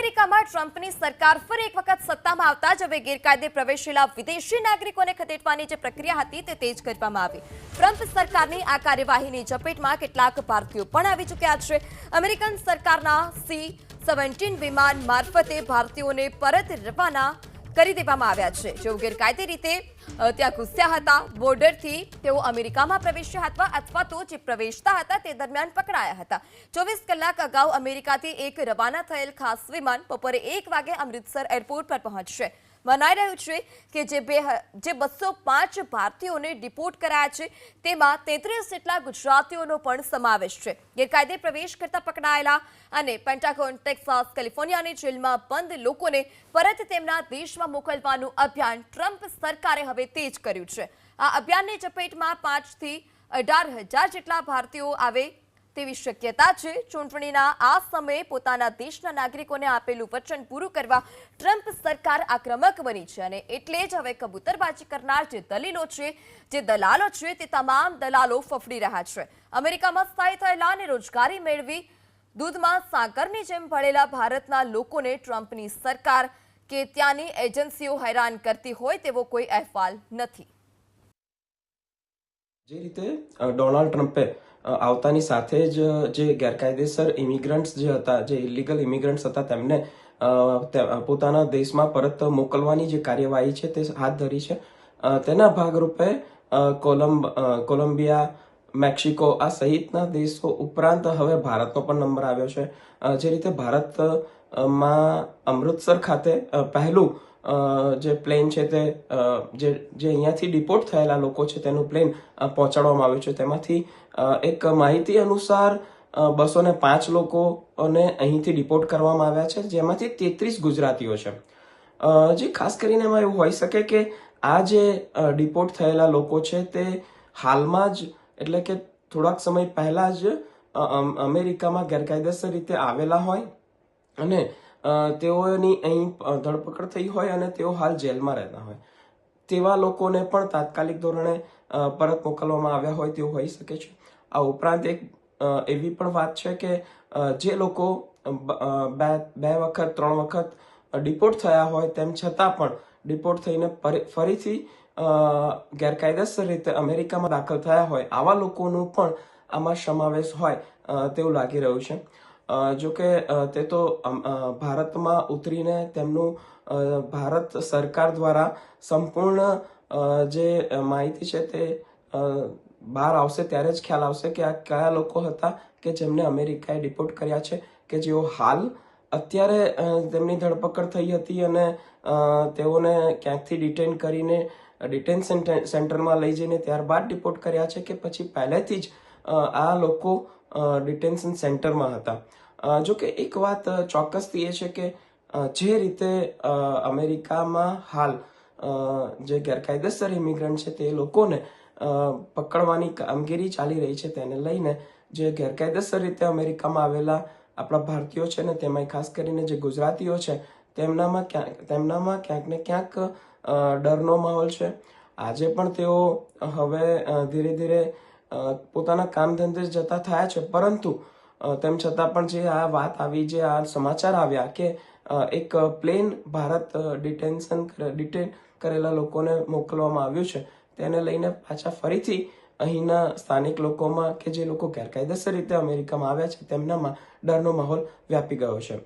અમેરિકામાં ટ્રમ્પની સરકાર ફરી એક વખત સત્તામાં આવતા જ હવે ગેરકાયદે પ્રવેશેલા વિદેશી નાગરિકોને ખદેડવાની જે પ્રક્રિયા હતી તે તેજ કરવામાં આવી. ટ્રમ્પ સરકારની આ કાર્યવાહીની ઝપેટમાં કેટલાક ભારતીયો પણ આવી ચૂક્યા છે. અમેરિકન સરકારના સી સેવન્ટીન વિમાન મારફતે ભારતીયોને પરત રવાના કરી દેવામાં આવ્યા છે. જેઓ ગેરકાયદે રીતે ત્યાં ઘૂસ્યા હતા, બોર્ડરથી તેઓ અમેરિકામાં પ્રવેશ્યા હતા અથવા તો જે પ્રવેશતા હતા તે દરમિયાન પકડાયા હતા. ચોવીસ કલાક અગાઉ અમેરિકાથી એક રવાના થયેલ ખાસ વિમાન બપોરે એક વાગે અમૃતસર એરપોર્ટ પર પહોંચશે. મનાઈ રહ્યું છે કે જે બે જે બસો પાંચ ભારતીયોને ડિપોર્ટ કરાયા છે, તેમાં તેત્રીસ જેટલા ગુજરાતીઓનો પણ સમાવેશ છે. ગેરકાયદે પ્રવેશ કરતા પકડાયેલા અને પેન્ટાગોન, ટેક્સાસ, કેલિફોર્નિયાની જેલમાં બંધ લોકોને પરત તેમના દેશમાં મોકલવાનું અભિયાન ટ્રમ્પ સરકારે હવે તેજ કર્યું છે. આ અભિયાનની ચપેટમાં પાંચથી અઢાર હજાર જેટલા ભારતીયો આવે તેવી શક્યતા છે. ચૂંટણીના આ સમયે પોતાના દેશના નાગરિકોને આપેલું વચન પૂરું કરવા ટ્રમ્પ સરકાર આક્રમક બની છે અને એટલે જ હવે કબૂતરબાજી કરનાર જે દલીલો છે, જે દલાલો છે તે તમામ દલાલો ફફડી રહ્યા છે. અમેરિકામાં સ્થાયી થયેલા અને રોજગારી મેળવી દૂધમાં સાકરની જેમ ભળેલા ભારતના લોકોને ટ્રમ્પની સરકાર કે ત્યાંની એજન્સીઓ હેરાન કરતી હોય તેવો કોઈ અહેવાલ નથી. જે રીતે ડોનાલ્ડ ટ્રમ્પે આવતાની સાથે જ જે ગેરકાયદેસર ઇમિગ્રન્ટ્સ જે હતા જે ઇલીગલ ઇમિગ્રન્ટ્સ હતા તેમને પોતાના દેશમાં પરત મોકલવાની જે કાર્યવાહી છે તે હાથ ધરી છે. તેના ભાગરૂપે અ, કોલંબ કોલંબિયા મેક્સિકો આ સહિતના દેશો ઉપરાંત હવે ભારતનો પણ નંબર આવ્યો છે. જે રીતે ભારત માં અમૃતસર ખાતે પહેલું જે પ્લેન છે તે જે જે અહીંયાથી ડિપોર્ટ થયેલા લોકો છે તેનું પ્લેન પહોંચાડવામાં આવ્યું છે. તેમાંથી એક માહિતી અનુસાર બસો ને પાંચ લોકોને અહીંથી ડિપોર્ટ કરવામાં આવ્યા છે, જેમાંથી તેત્રીસ ગુજરાતીઓ છે. જે ખાસ કરીને એમાં એવું હોઈ શકે કે આ જે ડિપોર્ટ થયેલા લોકો છે તે હાલમાં જ, એટલે કે થોડાક સમય પહેલાં જ અમેરિકામાં ગેરકાયદેસર રીતે આવેલા હોય અને તેઓની અહીં ધરપકડ થઈ હોય અને તેઓ હાલ જેલમાં રહેતા હોય. તેવા લોકોને પણ તાત્કાલિક ધોરણે પરત મોકલવામાં આવ્યા હોય તેવું હોઈ શકે છે. આ ઉપરાંત એક એવી પણ વાત છે કે જે લોકો બ- બે વખત, ત્રણ વખત ડિપોર્ટ થયા હોય તેમ છતાં પણ ડિપોર્ટ થઈને ફરીથી ગેરકાયદેસર રીતે અમેરિકામાં દાખલ થયા હોય, આવા લોકોનું પણ આમાં સમાવેશ હોય તેવું લાગી રહ્યું છે. જો કે તે તો ભારતમાં ઉતરીને તેમનું ભારત સરકાર દ્વારા સંપૂર્ણ જે માહિતી છે તે બહાર આવશે ત્યારે જ ખ્યાલ આવશે કે આ કયા લોકો હતા કે જેમને અમેરિકાએ ડિપોર્ટ કર્યા છે કે જેઓ હાલ અત્યારે તેમની ધરપકડ થઈ હતી અને તેઓને ક્યાંકથી ડિટેન કરીને, ડિટેન સેન્ટરમાં લઈ જઈને ત્યારબાદ ડિપોર્ટ કર્યા છે કે પછી પહેલેથી જ આ લોકો ડિટેન્શન સેન્ટરમાં હતા. જો કે એક વાત ચોક્કસથી એ છે કે જે રીતે અમેરિકામાં હાલ જે ગેરકાયદેસર ઇમિગ્રન્ટ છે તે લોકોને પકડવાની કામગીરી ચાલી રહી છે તેને લઈને, જે ગેરકાયદેસર રીતે અમેરિકામાં આવેલા આપણા ભારતીયો છે ને તેમાં ખાસ કરીને જે ગુજરાતીઓ છે, તેમનામાં ક્યાંક તેમનામાં ક્યાંક ને ક્યાંક ડરનો માહોલ છે. આજે પણ તેઓ હવે ધીરે ધીરે પોતાના કામ ધંધે જતા થયા છે. પરંતુ તેમ છતાં પણ જે આ વાત આવી, જે આ સમાચાર આવ્યા કે એક પ્લેન ભારત ડિટેન્શન ડિટેન કરેલા લોકોને મોકલવામાં આવ્યું છે, તેને લઈને પાછા ફરીથી અહીંના સ્થાનિક લોકોમાં કે જે લોકો ગેરકાયદેસર રીતે અમેરિકામાં આવ્યા છે, તેમનામાં ડરનો માહોલ વ્યાપી ગયો છે.